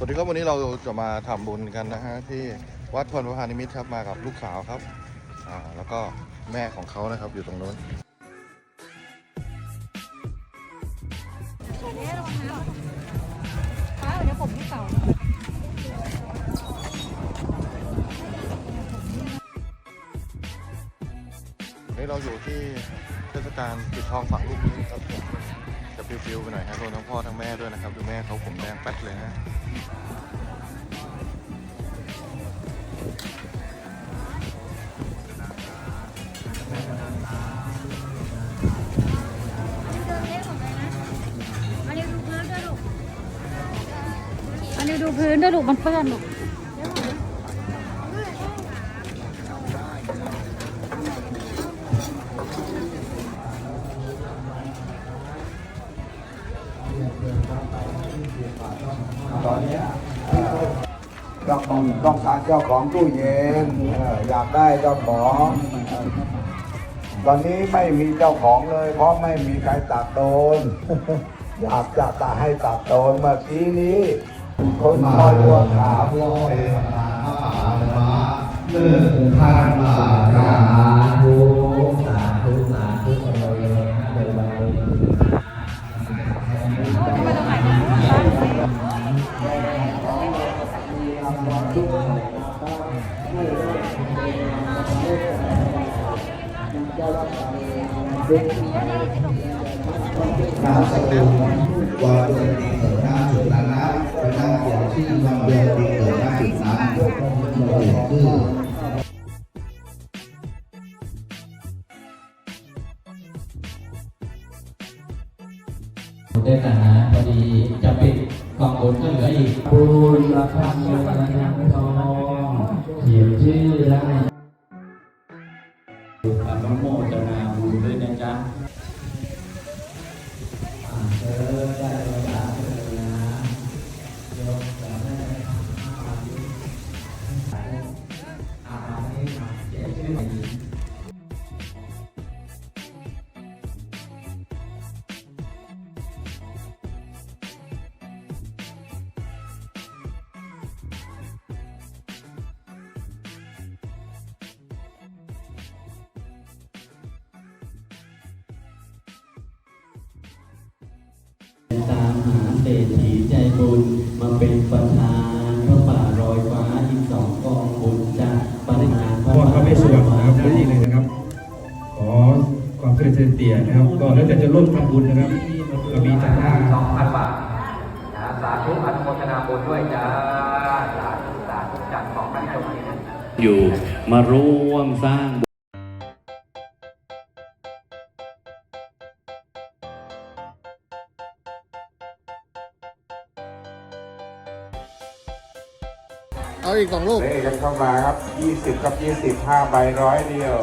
สวัสดีครับวันนี้เราจะมาทำบุญกันนะฮะที่วัดพรประพานิมิตครับมากับลูกสาวครับอ่าแล้วก็แม่ของเขานะครับอยู่ตรงนู้นนี่เราอยู่ที่เทศกาลปิดทองฝังลูกนิมิตครับผม จะฟิวๆไปหน่อยฮะรวมทั้งพ่อทั้งแม่ด้วยนะครับดูแม่เขาผมแดงแป๊ดเลยนะอันนี้ดูพื้นด้วยลูกมันเปื้อนลูก ตอนนี้ยเจ้องต้องการเจ้าของตู้เย็นอยากได้เจ้าของ ตอนนี้ไม่มีเจ้าของเลย เพราะไม่มีใครตัดโดนอยากจะตัดให้ตัดโดนเมื่อกี้นี้คนคอยวัวขาวทานสาธุสาธุสาธุเราเลยนะเดี๋ยวเรานาสกุลวาเดือนปีเกิดหน้าจุดนั้นนะไปนั่งเขียนชื่อวั เดือนปีเกิดหน้าจุดนั้นเราเขียนชื่อด้วยกันนะพอดีจะปิดกล่องบนก็เหลืออีกบุญละพันเงินยังทองเขียนชื่อได้ อนุโมทนาบุญด้วยนะจ๊ะ ศรษฐีใจบุญมาเป็นประธานพระป่ารอยฟ้าอีกสองกองบุญจ้ะปริมาณพระพอเข้าไปสวดนะครับได้ที่เลยนะครับ ขอความเจริญเตี่ยนะครับ ก็แล้วแต่จะร่วมทำบุญนะครับก็มีจากหน้าสองพันบาทนะสาธุอนุโมทนาบุญด้วยจ้าสาธุสาธุจากสองพันโชคดีนะอยู่มาร่วมสร้าง เอาอีกสองลูกเลขกันเข้ามาครับ 20 กับ20 5ใบร้อยเดียว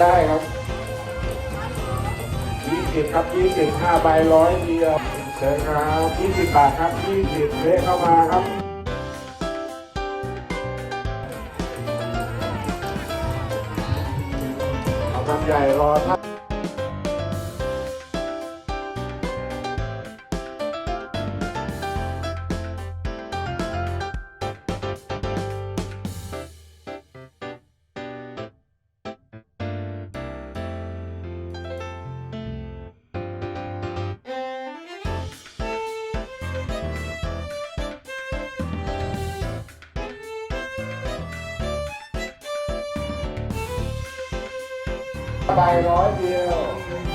ได้ครับยี่สิบครับยี่สิบห้าใบร้อยเดียวเชิญครับ20บาทครับยี่สิบเลขเข้ามาครับเอาคำใหญ่รอท่าน 大ะไร